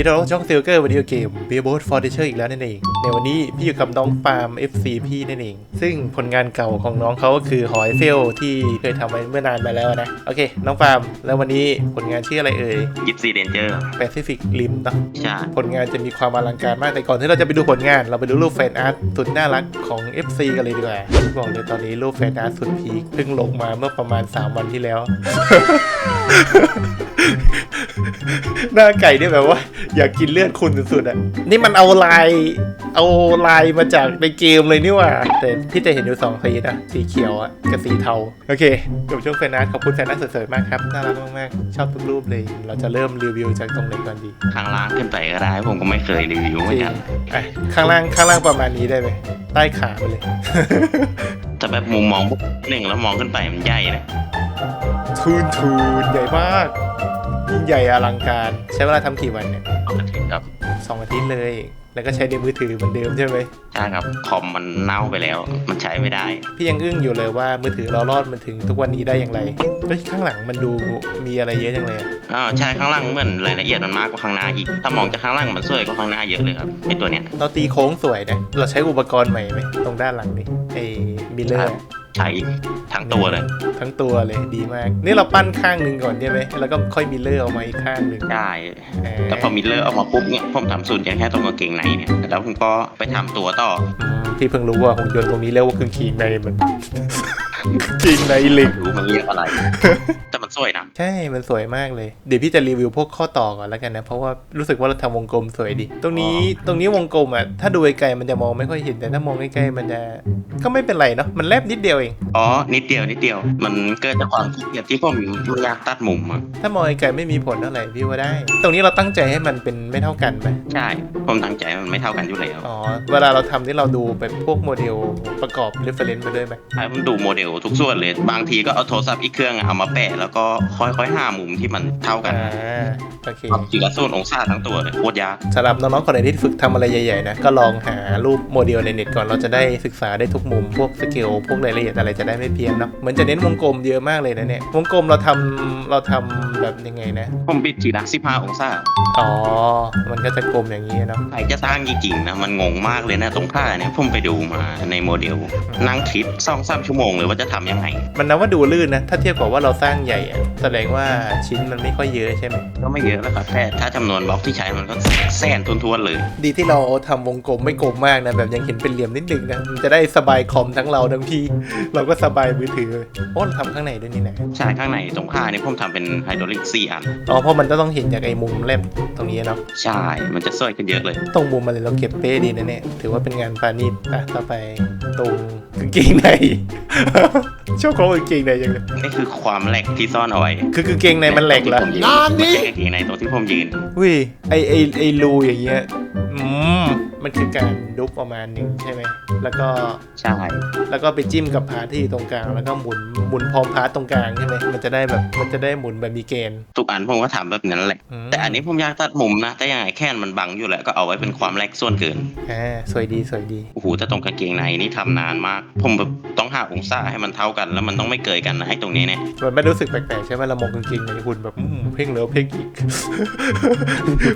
ที่เราช่องเซลเกอร์วิดีโอเกม b e a r b o a t for t e a c h e r อีกแล้วนั่นเอง ในวันนี้พี่อยู่กับน้องปาล์ม FC พี่นั่นเอง ซึ่งผลงานเก่าของน้องเขาก็คือหอยเฟลที่เคยทำไว้เมื่อนานมาแล้วนะ โอเค น้องปาล์มแล้ววันนี้ผลงานชื่ออะไรเอ่ยยิปซีเดนเจอร์ Pacific Rim เนอะใช่ผลงานจะมีความอลังการมากแต่ก่อนที่เราจะไปดูผลงาน เราไปดูรูปแฟนอาร์ตสุดน่ารักของ FC กันเลยดีกว่าบอกเลยตอนนี้รูปแฟนอาร์ตสุดพีคเพิ่งลงมาเมื่อประมาณ 3 วันที่แล้วหน้าไก่เนี่ยแบบว่าอยากกินเลือดคุณสุดๆอะ นี่มันเอาลาย เอาลายมาจากในเกมเลยนี่หว่า แต่พี่จะเห็นอยู่สองสีนะ สีเขียวอะกับสีเทา โอเคจบช่วงแฟนอาร์ตขอบคุณแฟนอาร์ตสวยๆมากครับ น่ารักมากๆ ชอบทุกรูปเลย เราจะเริ่มรีวิวจากตรงไหนก่อนดีข้างล่างขึ้นไปก็ได้ ผมก็ไม่เคยรีวิวเหมือนกันอะข้างล่างข้างล่างประมาณนี้ได้ไหมใต้ขาไปเลย แต่แบบมุมมองปุ๊บหนึ่งแล้วมองขึ้นไปมันใหญ่นะทูนทูนใหญ่มากยิ่งใหญ่อลังการ ใช้เวลาทำกี่วันเนี่ย ปกติครับสองอาทิตย์เลย แล้วก็ใช้ในมือถือเหมือนเดิมใช่ไหมใช่ครับคอมมันเน่าไปแล้ว มันใช้ไม่ได้ พี่ยังอึ้งอยู่เลยว่ามือถือเรารอดมันถึงทุกวันนี้ได้อย่างไรเฮ้ยข้างหลังมันดูมีอะไรเยอะจังเลยอะอ๋อใช่ข้างล่างเหมือนรายละเอียดมันมากกว่าข้างหน้าอีก ถ้ามองจากข้างล่างมันสวยกว่าข้างหน้าเยอะเลยครับไอตัวเนี้ยเราตีโค้งสวยนะเราใช้อุปกรณ์ใหม่ไหมตรงด้านหลังนี่ไอ้มิเลอร์ ใช้ทั้งตัวเลย ทั้งตัวเลยดีมาก นี่เราปั้นข้างหนึ่งก่อนใช่ไหมแล้วก็ค่อยมิเลอร์ออกมาอีกข้างหนึ่งได้เออแต่พอมิลเลอร์ออกมาปุ๊บเนี่ยผมทำสูตรแค่ตรงกางเกงในเนี่ยแล้วผมก็ไปทำตัวต่ออืมพี่เพิ่งรู้ว่าหุ่นยนต์ตรงนี้เรียกว่าเครื่องคีงในมัน คีงในเหล็กรู้มันเรียกอะไร แต่มันสวยนะ ใช่ มันสวยมากเลย เดี๋ยวพี่จะรีวิวพวกข้อต่อก่อนแล้วกันนะ เพราะว่ารู้สึกว่าเราทำวงกลมสวยดี ตรงนี้ตรงนี้วงกลมอะ ถ้าดูไกลๆมันจะมองไม่ค่อยเห็น แต่ถ้ามองใกล้ๆมันจะ ก็ไม่เป็นไรเนาะ มันแลบนิดเดียวเอง อ๋อ นิดเดียว นิดเดียว มันเกิดจากความขี้เกียจที่ผมไม่อยากตัดมุมอะถ้ามองไกลๆไม่มีผลเท่าไหร่พี่ว่าได้ ตรงนี้เราตั้งใจให้มันเป็นไม่เท่ากันไหมใช่ ผมตั้งใจมันไม่เท่ากันอยู่แล้ว อ๋อ เวลาเราทำที่เราดูแบบพวกโมเดลประกอบ reference ไปด้วยไหมใช่ผมดูโมเดลทุกส่วนเลย บางทีก็เอาโทรศัพท์อีกเครื่องอะเอามาแปะแล้วก็ค่อยๆหามุมที่มันเท่ากันอ่าโอเคปรับจีละโซนองศาทั้งตัวเลยโคตรยากสำหรับน้องๆคนไหนที่ฝึกทำอะไรใหญ่ๆนะก็ลองหารูปโมเดลในเน็ตก่อนเราจะได้ศึกษาได้ทุกมุมพวกสเกลพวกรายละเอียดอะไรจะได้ไม่เพี้ยนเนาะเหมือนจะเน้นวงกลมเยอะมากเลยนะเนี่ยวงกลมเราทำเราทำ แบบยังไงนะ ผมปิดทีละ15องศาอ๋อ มันก็จะกลมอย่างนี้เนาะ ใครจะสร้างจริงๆนะ มันงงมากเลยนะตรงผ้าเนี่ยผมไปดูมาในโมเดล นั่งคิดสองสามชั่วโมงเลยว่าจะทำยังไง มันนับว่าดูลื่นนะ ถ้าเทียบกับว่าเราสร้างใหญ่อะแสดงว่าชิ้นมันไม่ค่อยเยอะใช่ไหม ก็ไม่เยอะแล้วครับแค่ถ้าจำนวนบล็อกที่ใช้มันก็แสนทวนๆเลย ดีที่เราทำวงกลมไม่กลมมากนะ แบบยังเห็นเป็นเหลี่ยมนิดนึงนะ มันจะได้สบายคอมทั้งเราทั้งพี่ เราก็สบายมือถือโอ้เราทำข้างในด้วยนี่นะ ใช่ข้างในตรงผ้าเนี่ยผมทำเป็นไฮดรอลิกสี่อัน อ๋อเพราะมันจะต้องเห็นจากไอ้มุมแลบตรงนี้เนาะใช่ มันจะสวยขึ้นเยอะเลย ตรงมุมมันเลยเราเก็บเป้ดีนะเนี่ยถือว่าเป็นงานปานีตอะต่อไปตรงกางเกงใน ชอบของกางเกงในยังเลยนี่คือความแหลกที่ซ่อนเอาไว้คือกางเกงในมันแหลกเหรอนนี่กางเกงในตรงที่ผมยืน อุ้ยไอไอไอรูอย่างเงี้ย อืมมันคือการดุบประมาณหนึ่งใช่ไหม แล้วก็ใช่แล้วก็ไปจิ้มกับพาร์ทที่อยู่ตรงกลาง แล้วก็หมุนหมุนพร้อมพาร์ทตรงกลางใช่ไหมมันจะได้แบบมันจะได้หมุนแบบมีเกณฑ์ ทุกอันผมก็ทำแบบนั้นแหละ อืม แต่อันนี้ผมอยากตัดมุมนะ แต่ยังไงแค่นมันบังอยู่แหละก็เอาไว้เป็นความแหลกส่วนเกิน อ่าสวยดีสวยดี โอ้โหแต่ตรงกางเกงในนี่ทำนานมาก ผมแบบต้องหาองศาให้มันเท่ากัน แล้วมันต้องไม่เกินกันนะไอ้ตรงนี้เนี่ย มันไม่รู้สึกแปลกๆใช่ไหมเรามองกางเกงในคุณแบบอืมเพ่งแล้วเพ่งอีก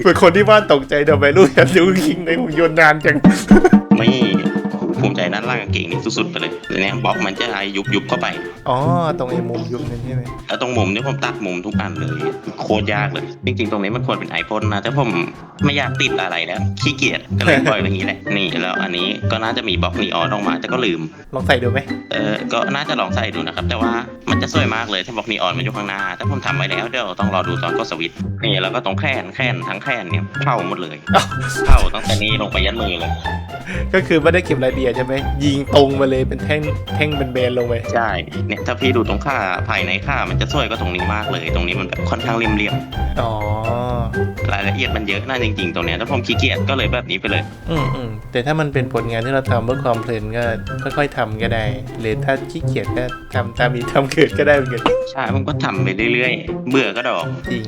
เป็นคนที่บ้านตกใจทำไมลูกฉันดูกางเกงในหุ่นยนต์นานจัง ไม่ ภูมิใจด้านล่างกางเกงนี่สุดๆไปเลยแล้วเนี่ยบล็อกมันจะยุบยุบๆเข้าไป อ๋อ ตรงไอ้มุมยุบนั่นใช่ไหมแล้วตรงมุมนี่ผมตัดมุมทุกอันเลย โคตรยากเลย จริงๆ ตรงนี้มันควรเป็นไอพ่นนะแต่ผมไม่อยากติดอะไรแล้วขี้เกียจก็เลยปล่อยไว้อย่างนี้แหละ นี่แล้วอันนี้ก็น่าจะมีบล็อกนีออนออกมาแต่ก็ลืม ลองใส่ดูไหมเออก็น่าจะลองใส่ดูนะครับ แต่ว่ามันจะสวยมากเลยถ้าบล็อกนีออนมันอยู่ข้างหน้าแต่ผมทำไว้แล้วเดี๋ยวต้องรอดูตอนก็สวิตช์นี่แล้วก็ตรงแขนแขนทั้งแขนเนี่ยเผาหมดเลยเผาตั้งแต่นี้ลงไปยันมือเลย ก็คือไม่ได้เก็บรายละเอียดใช่ไหมยิงตรงมาเลยเป็นแท่งแท่งเป็นเบนๆลงไปใช่เนี่ยถ้าพี่ดูตรงข้าภายในข้ามันจะสวยกว่าตรงนี้มากเลย ตรงนี้มันแบบค่อนข้างเรียมอ๋อๆ รายละเอียดมันเยอะน่าจริงๆตรงเนี้ยถ้าผมขี้เกียจก็เลยแบบนี้ไปเลย อืมอืมแต่ถ้ามันเป็นผลงานที่เราทำเพื่อความเพลินก็ค่อยๆทำก็ได้หรือถ้าขี้เกียจก็ทำตามมีทำเกิดก็ได้เหมือนกันใช่ผมก็ทำไปเรื่อยๆ เบื่อก็ดอก จริง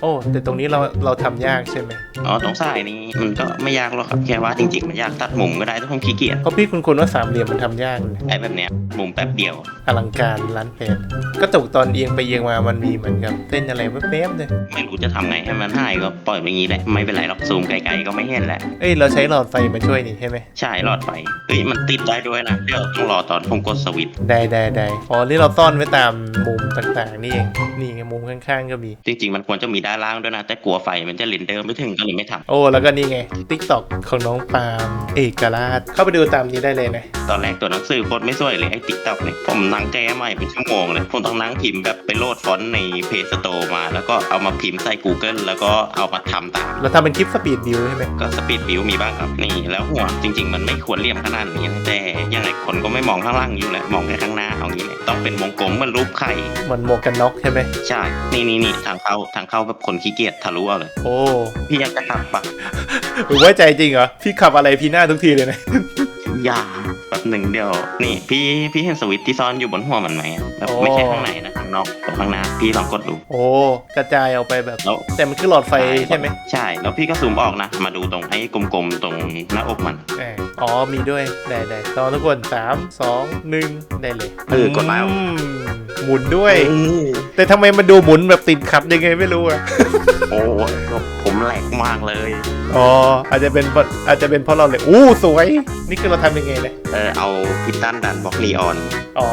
โอ้ แต่ตรงนี้เราเราทำยากใช่ไหมอ๋อตรงสายนี้มันก็ไม่ยากหรอกครับแค่ว่าจริงๆ มันยากตัดมุมก็ได้ถ้าผมขี้เกียจเพราะพี่คุณคุณว่าสามเหลี่ยมมันทำยากเลยไอ้แบบเนี้ยมุมแป๊บเดียว อลังการล้านเพชรก็ตกตอนเอียงไปเอียงมามันมีเหมือนกับเส้นอะไรแวบๆเลยไม่รู้จะทำไงให้มันหายก็ปล่อยไปงี้แหละไม่เป็นไรหรอกซูมไกลๆก็ไม่เห็นแหละเอ้ยเราใช้หลอดไฟมาช่วยนี่ใช่ไหมใช่หลอดไฟเฮ้ยมันติดได้ด้วยนะเดี๋ยวต้องรอตอนผมกดสวิตช์ได้ได้ได้อ๋อนี่เราซ่อนไว้ตามมุมต่างๆ นี่เองนี่ไงมุมข้างๆก็มี จริงๆ มันควรจะมีด้านล่างด้วยนะ แต่กลัวไฟมันจะเรนเดอร์ไม่ถึงก็เลยไม่ทโอ้แล้วก็นี่ไง t ิ k t o k ของน้องปาล์มเอกราช เข้าไปดูตามนี้ได้เลยนะำตอนแรกตัวหนังสือโคตรไม่สวยเลยไอ้ติ๊กต็อกเนี่ยผมนั่งแก้ใหม่เป็นชั่วโมงเลยผมต้องนั่งพิมพ์แบบไปโหลดฟอนต์ในเพจสโตร์มา แล้วก็เอามาพิมพ์ใส่ Google แล้วก็เอามาทำตาม เราทำเป็นคลิปสปีดบิวใช่ไหมก็สปีดบิวมีบ้างครับ นี่แล้วหัวจริง ๆ มันไม่ควรเลี่ยมขนาดนี้นะแต่ยังไงคนก็ไม่มองข้างล่างอยู่แหละมองแค่ข้างหน้าเอางี้เลยต้องเป็นวงกลมเหมือนรูปไข่เหมือนหมวกกันน็อกใช่ไหมใช่ นี่นี่นี่ทางเข้าทางเข้าแบบคนขี้เกียจทะลุเอาเลยโอ้พี่อยากจะขับปะหรือว่าใจจริงเหรอพี่ขับอะไรพี่หน้าทุกทีเลยนะ อย่า แบบหนึ่งเดียว นี่พี่พี่เห็นสวิตช์ที่ซ่อนอยู่บนหัวมันไหมอะแบบโอ้ไม่ใช่ข้างในนะข้างนอกกับข้างหน้าพี่ลองกดดู โอ้กระจายออกไปแบบแล้ว แต่มันคือหลอดไฟใช่ไหมใช่ แล้วพี่ก็ซูมออกนะ มาดูตรงไอ้กลมๆตรงหน้าอกมันแหมอ๋อมีด้วยได้ได้ตอนทุกคนสามสองหนึ่งได้เลยเออกดแล้วอืม หมุนด้วย แต่ทำไมมันดูหมุนแบบติดขัดยังไงไม่รู้อะโอ้ผมแหลกมากเลยอ๋ออาจจะเป็นเพราะอาจจะเป็นเพราะเราเลยอู้สวย นี่คือเราทำยังไงเลยเออเอาพิตตันดันบล็อกนีออนอ๋อ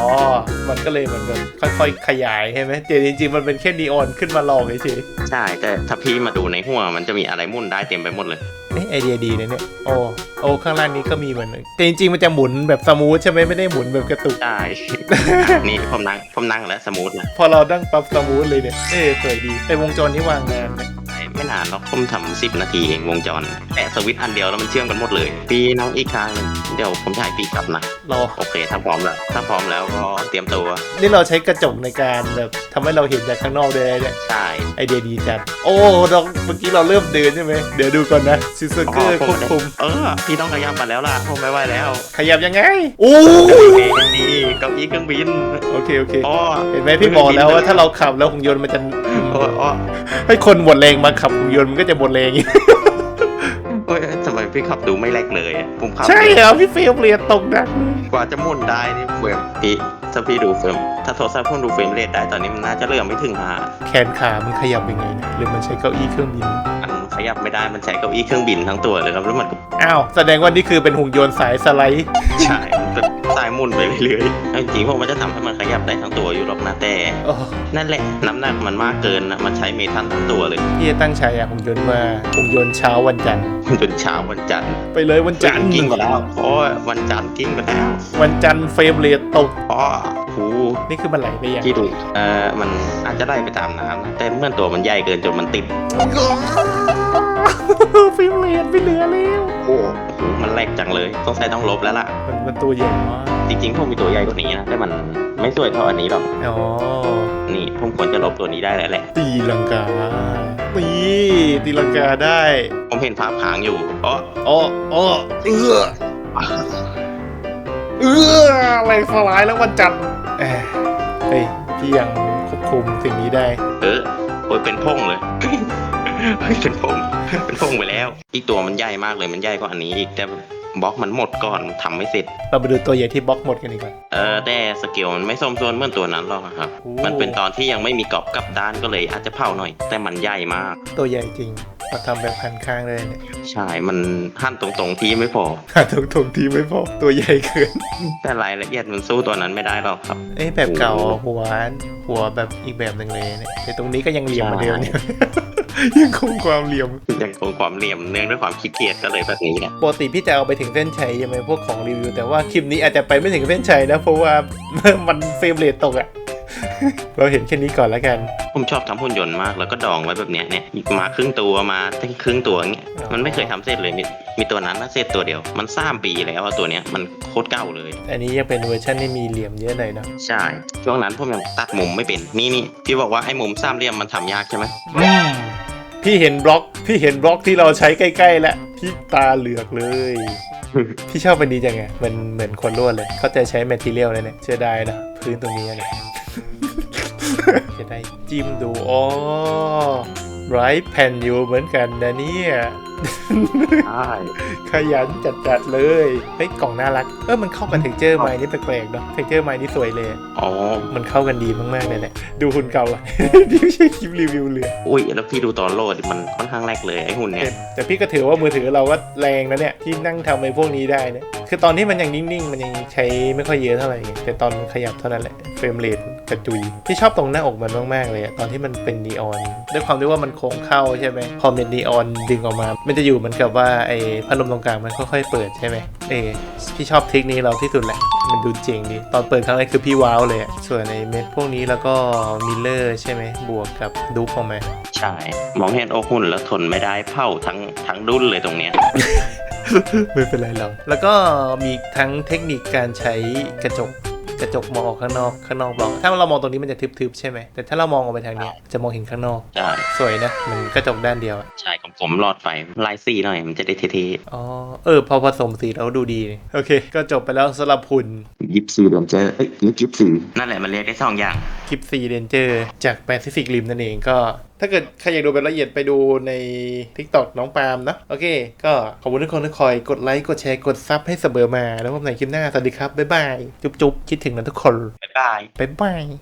มันก็เลยเหมือนแบบค่อยๆ ขยายใช่ไหมแต่จริงๆมันเป็นแค่นีออนขึ้นมาลองเฉยใช่แต่ถ้าพี่มาดูในหัวมันจะมีอะไรมุ่นได้เต็มไปหมดเลยๆ นี่ไอเดียดีนะเนี่ย โอ้โอ้ข้างล่างนี้ก็มีเหมือนแต่จริงๆ มันจะหมุนแบบสมูทใช่ไหมไม่ได้หมุนแบบกระตุก ใช่นี่ผมนั่งผมนั่งแล้วสมูทนะพอเราดั้งปั๊บสมูทเลยเนี่ย เอ้สวยดีไอวงจรนี้วางนานไหมไม่ นานหรอกผมทำสิบนาทีเองวงจรแตะสวิตช์อันเดียวแล้วมันเชื่อมกันหมดเลยพี่น้องอีกครั้งหนึ่งเดี๋ยวผมถ่ายปีกลับนะรอโอเค ถ้าพร้อมแล้วถ้าพร้อมแล้วก็เตรียมตัว นี่เราใช้กระจกในการแบบทำให้เราเห็นจากข้างนอกได้เนี่ยใช่ไอเดียดีจัดโอ้เราเมื่อกี้เราเริ่มเดินใช่ไหมเดี๋ยวดูก่อนนะซิสเกอร์ควบคุมเออพี่ต้องขยับมาแล้วล่ะผมไม่ไหวแล้วขยับยังไงโอ้เองดีเก้าอี้เครื่องบินโอเคโอเคอ๋อเห็นไหมพี่บอกแล้วว่าถ้าเราขับแล้วหุ่นยนต์มันจะ โอ้ยอ๋อให้คนหมดแรงมาขับหุ่นยนต์มันก็จะหมดแรงอีกโอ้ยทำไมพี่ขับดูไม่แลกเลยอะผมขับใช่เหรอพี่เฟรมเรียนตกดักเลยกว่าจะหมุนได้นี่เฟรมพี่ถ้าพี่ดูเฟรมถ้าโทรศัพท์ผมดูเฟรมเรทได้ตอนนี้มันน่าจะเหลือไม่ถึงห้าแขนขามันขยับยังไงเนี่ยหรือมันใช้เก้าอี้เครื่องบินมันข ยับไม่ได้มันใช้เก้าอี้เครื่องบินทั้งตัวเลยครับแล้วมันก็อ้าวแสดงว่านี่คือเป็นหุ่นยนต์สายสไลด์ใช่มันเป็นสายหมุนไปเรื่อยๆจริงๆผมมันจะทำให้มันขยับได้ทั้งตัวอยู่หรอกนะแต่ โอ้นั่นแหละน้ำหนักมันมากเกินนะมันใช้เมทันทั้งตัวเลยพี่จะตั้งฉายาหุ่นยนต์ว่าหุ่นยนต์เช้าวันจันทร์จนเช้าวันจันทร์ไปเลยวันจันทร์กิ้งไปแล้วโอ้ยวันจันทร์กิ้งไปแล้ววันจันทร์เฟรมเรทตก อ๋อหู นี่คือมันไหลไปยัง ที่ดูเอ่อมันอาจจะได้ไปตามน้ำนะแต่เมื่อตัวมันใหญ่เกินจนมันติดเฟรมเรทไม่เหลือแล้วโอ้โหมันแรกจังเลยต้องใช้ต้องลบแล้วล่ะ มันมันตัวใหญ่มากจริงๆผมมีตัวใหญ่กว่านี้นะแต่มันไม่สวยเท่าอันนี้หรอก อ๋อนี่ผมควรจะลบตัวนี้ได้แล้วแหละ ตีลังกาตีตีลังกาได้ผมเห็นภาพค้างอยู่อ๋ออ๋ออ๋อเอื้อเอื้ออะไรสลายแล้ววันจันทร์ เอ้ยเฮ้ยพี่ยังควบคุมสิ่งนี้ได้ เออโอ้ยเป็นพงเลยเฮ้ยเป็นพงเป็นพงไปแล้ว อีกตัวมันใหญ่มากเลยมันใหญ่กว่าอันนี้อีกแต่บล็อกมันหมดก่อนทำไม่เสร็จ เราไปดูตัวใหญ่ที่บล็อกหมดกันดีกว่า เออแต่สเกลมันไม่สมส่วนเหมือนตัวนั้นหรอกครับ โอ้ มันเป็นตอนที่ยังไม่มีกรอบกลับด้านก็เลยอาจจะเผาหน่อย แต่มันใหญ่มาก ตัวใหญ่จริง มาทำแบบพันข้างเลยเนี่ยใช่ มันหั่นตรงๆที่ไม่พอ หาตรงตรงๆทีไม่พอตัวใหญ่เกิน แต่รายละเอียดมันสู้ตัวนั้นไม่ได้หรอกครับ เอ้ยแบบเก่าหัวหัวแบบอีกแบบหนึ่งเลยเนี่ยแต่ตรงนี้ก็ยังเหลี่ยมเหมือนเดิมเนี่ย ยังคงความเหลี่ยม ยังคงความเหลี่ยมเนื่องด้วยความขี้เกียจก็เลยแบบนี้แหละปกติพี่จะเอาไปถึงเส้นชัยใช่ไหมพวกของรีวิว แต่ว่าคลิปนี้อาจจะไปไม่ถึงเส้นชัยนะเพราะว่า มันเฟรมเรทตกอะ เราเห็นแค่นี้ก่อนแล้วกัน ผมชอบทำหุ่นยนต์มากแล้วก็ดองไว้แบบเนี้ยเนี่ยมาครึ่งตัวมาตั้งครึ่งตัวอย่างเงี้ยอ๋อมันไม่เคยทำเสร็จเลยมีมีตัวนั้นนะเสร็จตัวเดียว มันสามปีแล้วอะตัวเนี้ยมันโคตรเก่าเลย อันนี้ยังเป็นเวอร์ชันที่มีเหลี่ยมเยอะหน่อยเนอะใช่ ช่วงนั้นผมยังตัดมุมไม่เป็นนี่นี่พี่บอกว่าไอ้มุมสามเหลี่ยมมันทำยากใช่ไหมอืมพี่เห็นบล็อกพี่เห็นบล็อกที่เราใช้ใกล้ๆแล้วพี่ตาเหลือกเลย พี่ชอบมันดีจังไงเหมือนเหมือนคนลวดเลย เขาจะใช้แมทเทียลเลยเนี่ยเชื่อได้นะพื้นตรงนี้เนี่ย จะได้จิ้มดูอ๋อไร้แผ่นอยู่เหมือนกันนะเนี่ยใช่ขยันจัดๆเลย เฮ้ย กล่องน่ารัก เออมันเข้ากันเทคเจอร์ไม้นี่แปลกๆเนาะเทคเจอร์ไม้นี่สวยเลยอะอ๋อ มันเข้ากันดีมากๆเลยแหละ ดูหุ่นเก่าอะนี่ไม่ใช่คลิปรีวิวเลย อุ้ย แล้วพี่ดูตอนโหลดดิมันค่อนข้างแรกเลยไอ้หุ่นเนี่ย แต่พี่ก็ถือว่ามือถือเราก็แรงนะเนี่ย ที่นั่งทำไอ้พวกนี้ได้เนี่ย คือตอนที่มันยังนิ่งๆ มันยังใช้ไม่ค่อยเยอะเท่าไหร่ไงแต่ตอนมันขยับเท่านั้นแหละ เฟรมเรท กระจุยพี่ชอบตรงหน้าอกมันมากๆเลยอะตอนที่มันเป็นนีออน ด้วยความที่ว่ามันโค้งเข้าใช่ไหมพอเป็นนีออนดึงออกมา มันจะอยู่เหมือนกับว่าไอ้พัดลมตรงกลางมันค่อยๆเปิดใช่ไหมเออพี่ชอบทริคนี้เราที่สุดแหละ มันดูเจ๋งดีตอนเปิดครั้งแรกคือพี่ว้าวเลยอะส่วนไอ้เม็ดพวกนี้แล้วก็มิลเลอร์ใช่ไหมบวกกับดูปออกมาใช่มองเห็นอกหุ่นแล้วทนไม่ได้เผาทั้งทั้งดุนเลยตรงเนี้ยไม่เป็นไรหรอกแล้วก็มีทั้งเทคนิคการใช้กระจก กระจกมองออกข้างนอกข้างนอกมองถ้าเรามองตรงนี้มันจะทึบๆใช่ไหมแต่ถ้าเรามองออกไปทางเนี้ยจะมองเห็นข้างนอก ใช่สวยนะมันกระจกด้านเดียวอะใช่ของผมหลอดไฟลายสีหน่อยมันจะได้เท่อ๋อเออ พอผสมสีแล้วดูดีนี่โอเค ก็จบไปแล้วสำหรับหุ่นๆยิบซีเดนเจอเอ้ยยิบซีนั่นแหละมันเรียกได้สองอย่างคลิปซีเดนเจอร์จากแปซิฟิกริมนั่นเองก็ ถ้าเกิดใครอยากดูเป็นละเอียดไปดูใน TikTok น้องปาล์มนะ โอเค ก็ขอบคุณทุกคนที่คอยกดไลค์ กดแชร์ กดซับให้เสมอมา แล้วพบกันใหม่คลิปหน้า สวัสดีครับ บ๊ายบาย จุ๊บๆ คิดถึงนะทุกคน บ๊ายบาย บ๊ายบาย